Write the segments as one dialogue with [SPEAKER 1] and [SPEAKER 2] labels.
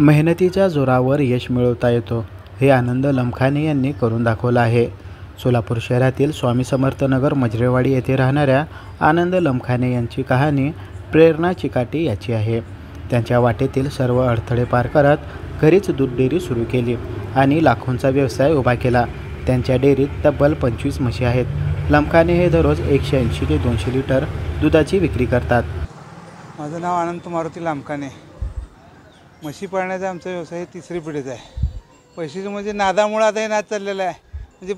[SPEAKER 1] मेहनतीच्या जोरावर यश मिळवता येतो. हे आनंद लमखाने यांनी करून दाखवलं आहे. सोलापूर शहरातील स्वामी समर्थनगर मजरेवाडी येथे राहणाऱ्या आनंद लमखाने यांची कहाणी प्रेरणा चिकाटी याची आहे. त्यांच्या वाटेतील सर्व अडथळे पार करत घरीच दूध डेअरी सुरू केली आणि लाखोंचा व्यवसाय उभा केला. त्यांच्या डेअरीत तब्बल पंचवीस म्हशी आहेत. लमखाने हे दररोज एकशे ऐंशी ते दोनशे लिटर दुधाची विक्री करतात.
[SPEAKER 2] माझं नाव अनंत मारुती लांबकाने म्हशी पाळण्याचा आमचा व्यवसाय तिसरी पिढीचा आहे. पैशाचं म्हणजे नादामुळं आता हे नाद चाललेला आहे. म्हणजे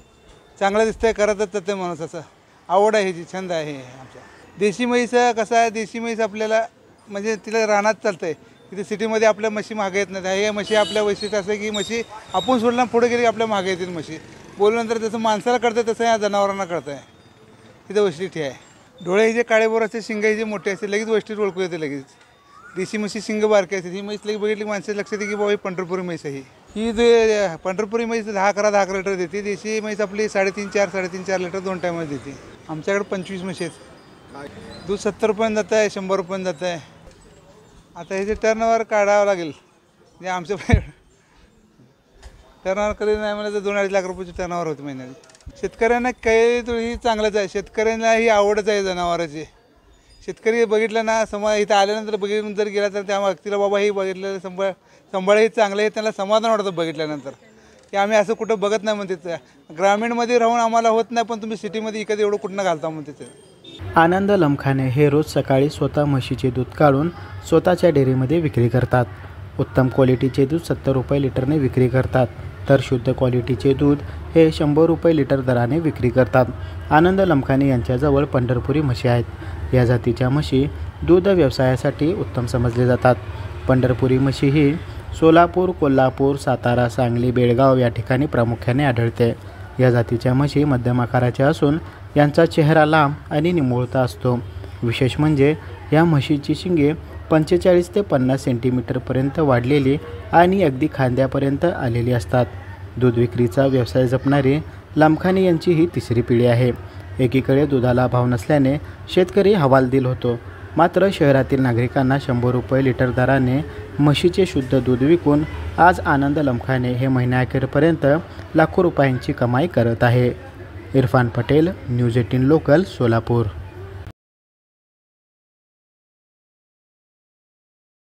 [SPEAKER 2] चांगलं दिसतं आहे करतच जातं माणूस असं. आवड आहे ह्याची छंद आहे हे आमच्या. देशी म्हैसं कसं आहे देशी म्हैस आपल्याला म्हणजे तिला रानात चालतं आहे तिथे सिटीमध्ये आपल्या म्हशी मागे येत नाही हे म्हशी आपल्या वैशिष्ट्य असं की म्हशी आपण सोडलं पुढे गेली की आपल्या मागे येतील म्हशी. बोलल्यानंतर जसं माणसाला कळतं तसं या जनावरांना कळतं आहे तिथं वैशिष्ट्य आहे. डोळे हे जे काळेबोर असते शिंग हे जे मोठे असते लगेच वैशिष्ट्य ओळखू येते लगेच. देशी म्हशी शिंग बारकी असते. ही म्हैस लगेच बघितली माणसं लक्षात येते की बाबा ही पंढरपुरी म्हैस आहे ही. जे पंढरपुरी म्हैस दहा अकरा दहा अकरा लिटर देते. देशी म्हैस आपली साडेतीन चार साडेतीन चार लिटर दोन टायमाला देते. आमच्याकडे पंचवीस म्हशी आहेत. दूध सत्तर रुपयानं जात आहे शंभर रुपयानं जात आहे आता हे जे टर्नओवर काढावं लागेल जे आमचं टर्नओवर कधी नाही म्हणलं तर दोन अडीच लाख रुपयाची टर्नवर होते महिन्यात शेतकऱ्यांना काही ही चांगलंच आहे. शेतकऱ्यांना ही आवडच आहे जनावराची. शेतकरी बघितलं ना समा इथं आल्यानंतर बघितलं जर गेला तर त्या व्यक्तीला बाबा हे बघितलं संभाळ संभाळ हे चांगलं आहे त्यांना समाधान वाटतं बघितल्यानंतर. की आम्ही असं कुठं बघत नाही म्हणते. ग्रामीणमध्ये राहून आम्हाला होत नाही पण तुम्ही सिटीमध्ये इकडे एवढं कुठं घालता म्हणते ते.
[SPEAKER 1] आनंद लमखाने हे रोज सकाळी स्वतः म्हशीचे दूध काढून स्वतःच्या डेअरीमध्ये विक्री करतात. उत्तम क्वालिटीचे दूध सत्तर रुपये लिटरने विक्री करतात. तर शुद्ध क्वालिटीचे दूध हे शंभर रुपये लिटर दराने विक्री करतात. आनंद लमखाने यांच्याजवळ पंढरपुरी म्हशी आहेत. या जातीच्या म्हशी दूध व्यवसायासाठी उत्तम समजले जातात. पंढरपुरी म्हशी ही सोलापूर कोल्हापूर सातारा सांगली बेळगाव या ठिकाणी प्रामुख्याने आढळते. या जातीच्या म्हशी मध्यम आकाराच्या असून यांचा चेहरा लांब आणि निमुळता असतो. विशेष म्हणजे या म्हशीची शिंगे पंचेचाळीस ते पन्नास सेंटीमीटरपर्यंत वाढलेली आणि अगदी खांद्यापर्यंत आलेली असतात. दूध विक्रीचा व्यवसाय जपणारी लामखानी यांची ही तिसरी पिढी आहे. एकीकडे दुधाला भाव नसल्याने शेतकरी हवालदिल होतो. मात्र शहरातील नागरिकांना शंभर रुपये लिटर दराने म्हशीचे शुद्ध दूध विकून आज आनंद लमखाने हे महिन्याअखेरपर्यंत लाखो रुपयांची कमाई करत आहे. Irfan Patel news eighteen local Solapur.